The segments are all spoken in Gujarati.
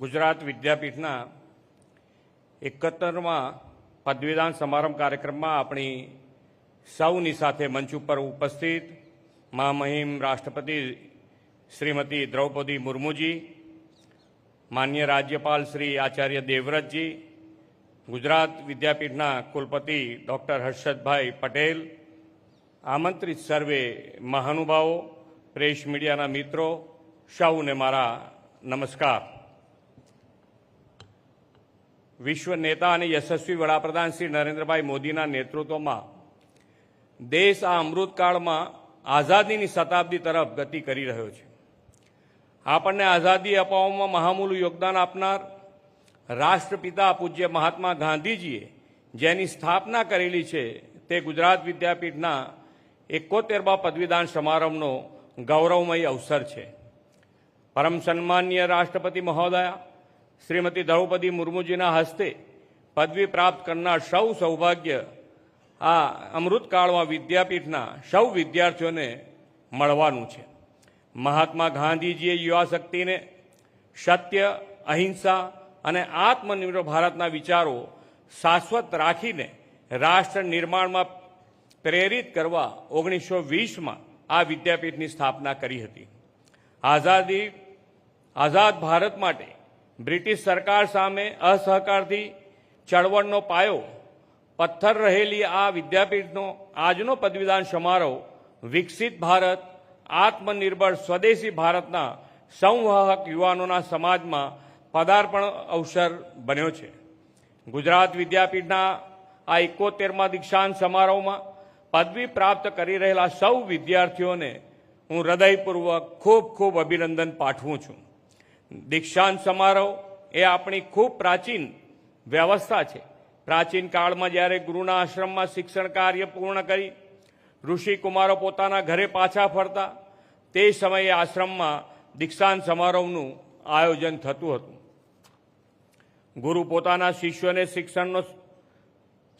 ગુજરાત વિદ્યાપીઠના એકત્તરમાં પદવીદાન સમારંભ કાર્યક્રમમાં આપણી સૌની સાથે મંચ ઉપર ઉપસ્થિત મહામહિમ રાષ્ટ્રપતિ શ્રીમતી દ્રૌપદી મુર્મુજી, માન્ય રાજ્યપાલ શ્રી આચાર્ય દેવવ્રતજી, ગુજરાત વિદ્યાપીઠના કુલપતિ ડૉક્ટર હર્ષદભાઈ પટેલ, આમંત્રિત સર્વે મહાનુભાવો, પ્રેસ મીડિયાના મિત્રો, સૌને મારા નમસ્કાર. વિશ્વ નેતા અને યશસ્વી વડાપ્રધાન શ્રી નરેન્દ્રભાઈ મોદીના નેતૃત્વમાં દેશ આ અમૃતકાળમાં આઝાદીની શતાબ્દી તરફ ગતિ કરી રહ્યો છે. આપણને આઝાદી અપાવવામાં મહામૂલું યોગદાન આપનાર રાષ્ટ્રપિતા પૂજ્ય મહાત્મા ગાંધીજીએ જેની સ્થાપના કરેલી છે તે ગુજરાત વિદ્યાપીઠના એકોતેરમા પદવીદાન સમારંભનો ગૌરવમય અવસર છે. પરમ સન્માનીય રાષ્ટ્રપતિ મહોદયા શ્રીમતી દ્રૌપદી મુર્મુજીના હસ્તે પદવી પ્રાપ્ત કરનાર સૌ સૌભાગ્ય આ અમૃતકાળમાં વિદ્યાપીઠના સૌ વિદ્યાર્થીઓને મળવાનું છે. મહાત્મા ગાંધીજીએ યુવા શક્તિને સત્ય, અહિંસા અને આત્મનિર્ભર ભારતના વિચારો શાશ્વત રાખીને રાષ્ટ્ર નિર્માણમાં પ્રેરિત કરવા ઓગણીસો વીસમાં આ વિદ્યાપીઠની સ્થાપના કરી હતી. આઝાદી, આઝાદ ભારત માટે બ્રિટિશ સરકાર સામે અસહકારથી ચળવળનો પાયો પથ્થર રહેલી આ વિદ્યાપીઠનો આજનો પદવીદાન સમારોહ વિકસિત ભારત, આત્મનિર્ભર સ્વદેશી ભારતના સંવાહક યુવાનોના સમાજમાં પદાર્પણ અવસર બન્યો છે. ગુજરાત વિદ્યાપીઠના આ એકોતેરમાં દીક્ષાંત સમારોહમાં પદવી પ્રાપ્ત કરી રહેલા સૌ વિદ્યાર્થીઓને હું હૃદયપૂર્વક ખૂબ ખૂબ અભિનંદન પાઠવું છું. દીક્ષાંત સમારોહ એ આપણી ખૂબ પ્રાચીન વ્યવસ્થા છે. પ્રાચીન કાળમાં જ્યારે ગુરુના આશ્રમમાં શિક્ષણ કાર્ય પૂર્ણ કરી, ઋષિ કુમારો પોતાના ઘરે પાછા ફરતા, તે સમયે આશ્રમમાં દીક્ષાંત સમારોહનું આયોજન થતું હતું. ગુરુ પોતાના શિષ્યોને શિક્ષણનો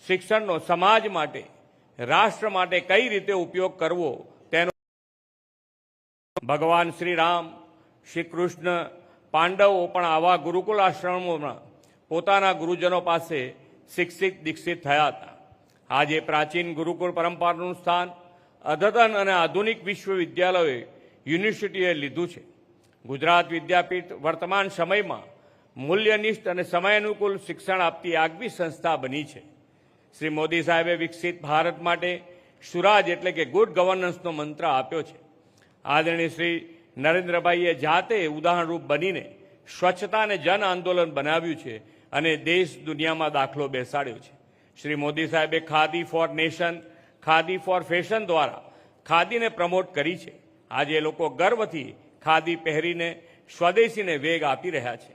શિક્ષણનો સમાજ માટે, રાષ્ટ્ર માટે કઈ રીતે ઉપયોગ કરવો તેનો ભગવાન શ્રી રામ, શ્રી કૃષ્ણ પાંડવો પણ આવા ગુરુકુળ આશ્રમોમાં પોતાના ગુરુજનો પાસે શિક્ષિત દીક્ષિત થયા હતા. આજે પ્રાચીન ગુરુકુળ પરંપરાનું સ્થાન અદ્યતન અને આધુનિક વિશ્વવિદ્યાલયોએ યુનિવર્સિટીએ લીધું છે. ગુજરાત વિદ્યાપીઠ વર્તમાન સમયમાં મૂલ્યનિષ્ઠ અને સમયાનુકૂળ શિક્ષણ આપતી આગવી સંસ્થા બની છે. શ્રી મોદી સાહેબે વિકસિત ભારત માટે સુરાજ એટલે કે ગુડ ગવર્નન્સનો મંત્ર આપ્યો છે. આદરણીય શ્રી નરેન્દ્રભાઈએ જાતે ઉદાહરણરૂપ બનીને સ્વચ્છતાને જન આંદોલન બનાવ્યું છે અને દેશ દુનિયામાં દાખલો બેસાડ્યો છે. શ્રી મોદી સાહેબે khadi for nation, khadi for fashion દ્વારા ખાદીને પ્રમોટ કરી છે. આજે લોકો ગર્વથી ખાદી પહેરીને સ્વદેશીને વેગ આપી રહ્યા છે.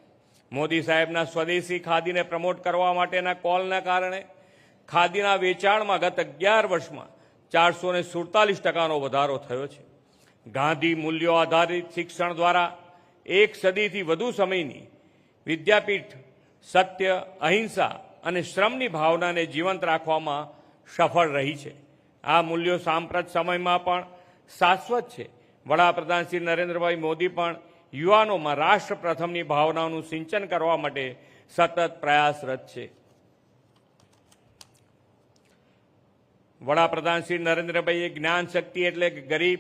મોદી સાહેબના સ્વદેશી ખાદીને પ્રમોટ કરવા માટેના કોલના કારણે ખાદીના વેચાણમાં ગત અગિયાર વર્ષમાં ચારસો ને સુડતાલીસ ટકાનો વધારો થયો છે. ગાંધી મૂલ્યો આધારિત શિક્ષણ દ્વારા એક સદીથી વધુ સમયની વિદ્યાપીઠ, સત્ય, અહિંસા અને શ્રમની ભાવનાને જીવંત રાખવામાં સફળ રહી છે. આ મૂલ્યો સાંપ્રત સમયમાં પણ શાશ્વત છે. વડાપ્રધાન શ્રી નરેન્દ્રભાઈ મોદી પણ યુવાનોમાં રાષ્ટ્ર પ્રથમની ભાવનાઓનું સિંચન કરવા માટે સતત પ્રયાસરત છે. વડાપ્રધાન શ્રી નરેન્દ્રભાઈએ જ્ઞાન શક્તિ એટલે ગરીબ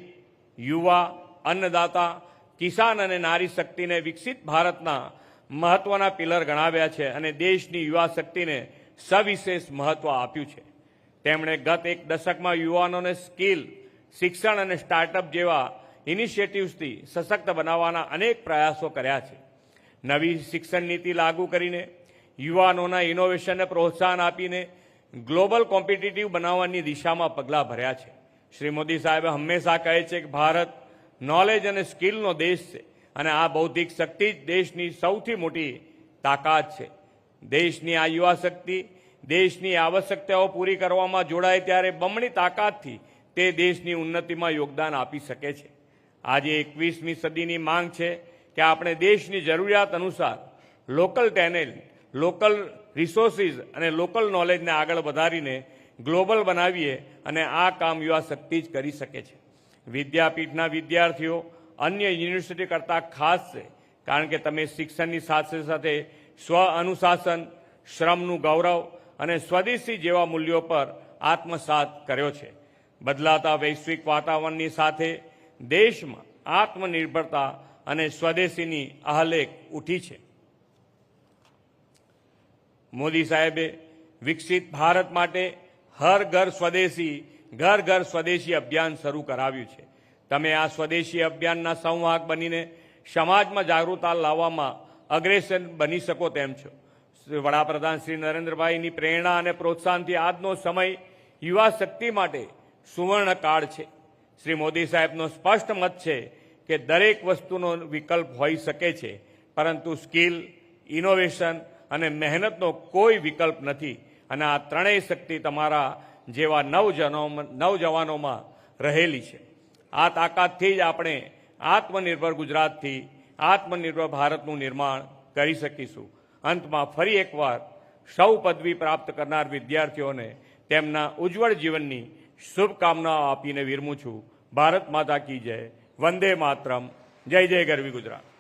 યુવા, અન્નદાતા, કિસાન અને નારી શક્તિને વિકસિત ભારતના મહત્વના પિલર ગણાવ્યા છે અને દેશની યુવા શક્તિને સવિશેષ મહત્વ આપ્યું છે. તેમણે ગત એક દશકમાં યુવાનોને સ્કિલ, શિક્ષણ અને સ્ટાર્ટઅપ જેવા ઇનિશિયેટિવ્સથી સશક્ત બનાવવાના અનેક પ્રયાસો કર્યા છે. નવી શિક્ષણ નીતિ લાગુ કરીને, યુવાનોના ઇનોવેશનને પ્રોત્સાહન આપીને ગ્લોબલ કોમ્પિટિટિવ બનાવવાની દિશામાં પગલાં ભર્યા છે. શ્રી મોદી સાહેબે હંમેશા કહે છે કે ભારત નોલેજ અને સ્કિલનો દેશ છે. અને આ બૌદ્ધિક શક્તિ જ દેશની સૌથી મોટી તાકાત છે. દેશની આ યુવા શક્તિ, દેશની આવશ્યકતાઓ પૂરી કરવામાં જોડાય ત્યારે બમણી તાકાતથી તે દેશની ઉન્નતિમાં યોગદાન આપી શકે છે. આજે એકવીસમી સદીની માંગ છે કે આપણે દેશની જરૂરિયાત અનુસાર લોકલ ટેલેન્ટ લોકલ રિસોર્સિસ અને લોકલ નોલેજને આગળ વધારીને ગ્લોબલ બનાવીએ અને આ કામ યુવા શક્તિ જ કરી શકે છે. વિદ્યાપીઠના વિદ્યાર્થીઓ અન્ય યુનિવર્સિટી કરતાં ખાસ છે, કારણ કે તમે શિક્ષણની સાથે સાથે સ્વ અનુશાસન, શ્રમનું ગૌરવ અને સ્વદેશી જેવા મૂલ્યો પર આત્મસાત કર્યો છે. બદલાતા વૈશ્વિક વાતાવરણની સાથે દેશમાં આત્મનિર્ભરતા અને સ્વદેશીની આહલેખ ઉઠી છે. મોદી સાહેબે વિકસિત ભારત માટે હર ઘર સ્વદેશી, ઘર ઘર સ્વદેશી અભિયાન શરૂ કરાવ્યું છે. તમે આ સ્વદેશી અભિયાનના સંવાહક બનીને સમાજમાં જાગૃતતા લાવવામાં અગ્રેસર બની શકો તેમ છો. વડાપ્રધાન શ્રી નરેન્દ્રભાઈની પ્રેરણા અને પ્રોત્સાહનથી આજનો સમય યુવા શક્તિ માટે સુવર્ણ કાળ છે. શ્રી મોદી સાહેબનો સ્પષ્ટ મત છે કે દરેક વસ્તુનો વિકલ્પ હોઈ શકે છે, પરંતુ સ્કિલ, ઇનોવેશન અને મહેનતનો કોઈ વિકલ્પ નથી. અને આ ત્રણેય શક્તિ તમારા જેવા નવજનો નવજવાનોમાં રહેલી છે. આ તાકાતથી જ આપણે આત્મનિર્ભર ગુજરાતથી, આત્મનિર્ભર ભારતનું નિર્માણ કરી શકીશું. અંતમાં ફરી એકવાર સૌ પદવી પ્રાપ્ત કરનાર વિદ્યાર્થીઓને તેમના ઉજ્જવળ જીવનની શુભકામનાઓ આપીને વિરમું છું. ભારત માતા કી જય. વંદે માતરમ. જય જય ગરવી ગુજરાત.